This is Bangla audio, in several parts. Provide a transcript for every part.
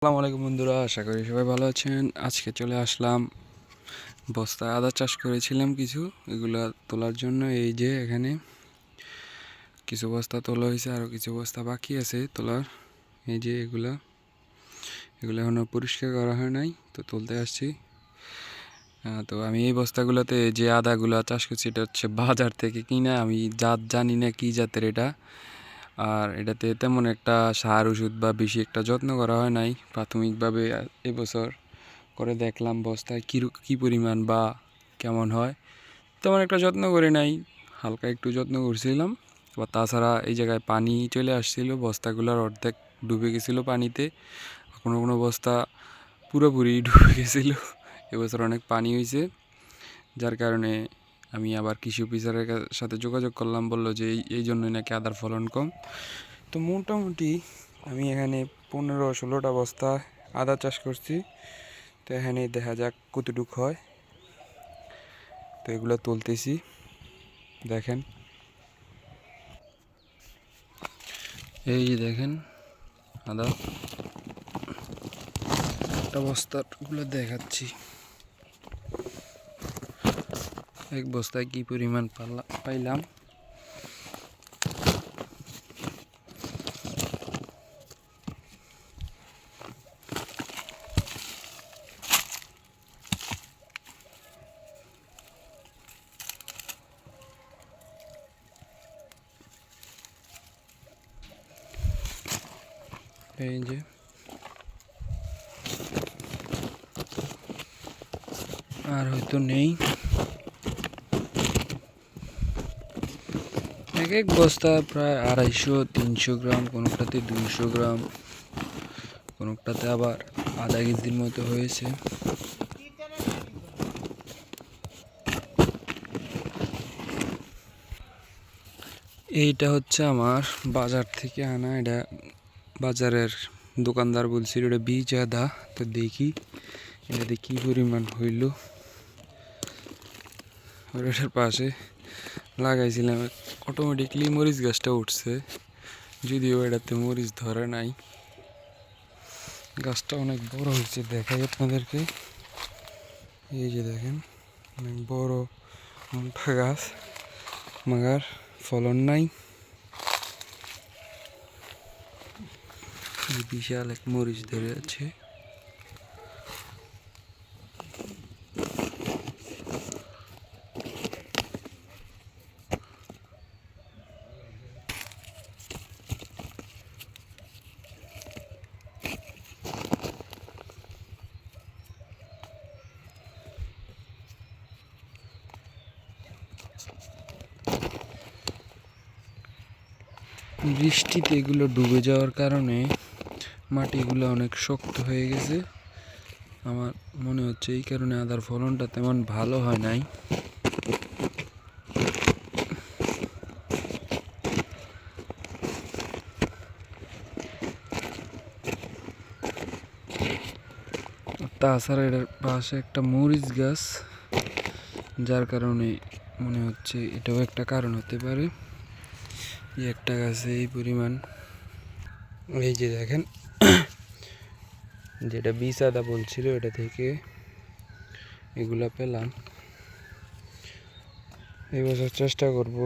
আসসালামু আলাইকুম বন্ধুরা, আশা করি সবাই ভালো আছেন। আজকে চলে আসলাম, বস্তায় আদা চাষ করেছিলাম কিছু, এগুলা তোলার জন্য। এই যে এখানে কিছু বস্তা তোলা হয়েছে আরও কিছু বস্তা বাকি আছে তোলার। এই যে এগুলা, এগুলো এখনও পরিষ্কার করা হয় নাই, তো তুলতে আসছি। তো আমি এই বস্তাগুলোতে যে আদাগুলা চাষ করছি, এটা হচ্ছে বাজার থেকে কিনা, আমি জাত জানি না কি জাতের এটা। আর এটাতে তেমন একটা সার ওষুধ বা বেশি একটা যত্ন করা হয় নাই। প্রাথমিকভাবে এবছর করে দেখলাম বস্তায় কী কী পরিমাণ বা কেমন হয়। তেমন একটা যত্ন করে নাই, হালকা একটু যত্ন করছিলাম। বা তাছাড়া এই জায়গায় পানি চলে আসছিল, বস্তাগুলোর অর্ধেক ডুবে গেছিল পানিতে। কোনো কোনো বস্তা পুরোপুরি ডুবে গেছিল এবছর অনেক পানি হয়েছে যার কারণে আমি আবার কৃষি অফিসারের সাথে যোগাযোগ করলাম, বলল যে এই জন্যই নাকি আদার ফলন কম। তো মোটামুটি আমি এখানে পনেরো ষোলোটা বস্তা আদা চাষ করছি। তো এখানে দেখা যাক কতটুক হয়। তো এগুলো তুলতেছি, দেখেন। এই যে দেখেন আদা। একটা বস্তাগুলো দেখাচ্ছি। এক বস্তায় কি পরিমাণ পাইলাম? এই যে। আর হয়তো নেই। এক এক বস্তা প্রায় আড়াইশো, তিনশো গ্রাম, কোনোটাতে দুইশো গ্রাম, কোনোটাতে আবার আধা কেজির মতো হয়েছে। এইটা হচ্ছে আমার বাজার থেকে আনা, এটা বাজারের দোকানদার বলছিল এটা বীজ আদা, তো দেখি এটাতে কি পরিমাণ হইল। এটার পাশে লাগাইছিলাম অটোমেটিকলি মরিচ গাছটা উঠছে। যদিও এটাতে মরিচ ধরে নাই। গাছটা অনেক বড় হয়েছে, দেখাই আপনাদেরকে। এই যে দেখেন, অনেক বড় মোটা গাছ, মাগার ফলন নাই। বিশাল এক মরিচ ধরে আছে। বৃষ্টিতে এগুলো ডুবে যাওয়ার কারণে মাটিগুলো অনেক শক্ত হয়ে গেছে। আমার মনে হচ্ছে এই কারণে আদার ফলনটা তেমন ভালো হয় নাই। তাছাড়া এটার পাশে একটা মরিচ গাছ, যার কারণে মনে হচ্ছে এটাও একটা কারণ হতে পারে এই একটা গাছে এই পরিমাণ, এই যে দেখেন, যেটা বিষ আদা বলছিল এটা থেকে এগুলা পেলাম। এই বছর চেষ্টা করব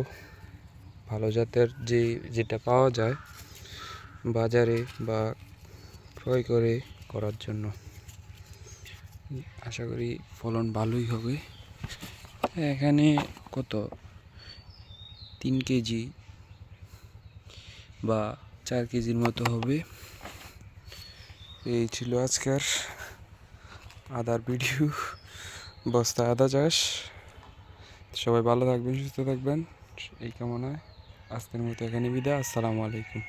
ভালো জাতের যে, যেটা পাওয়া যায় বাজারে বা ক্রয় করে করার জন্য। আশা করি ফলন ভালোই হবে। এখানে কত? তিন কেজি বা চার কেজির মতো হবে। এই ছিল আজকের আদার ভিডিও। বস্তা আদা চাষ। সবাই ভালো থাকবেন, সুস্থ থাকবেন। এই কামনায় আজকের মতো এখানে বিদায়। আসসালামু আলাইকুম।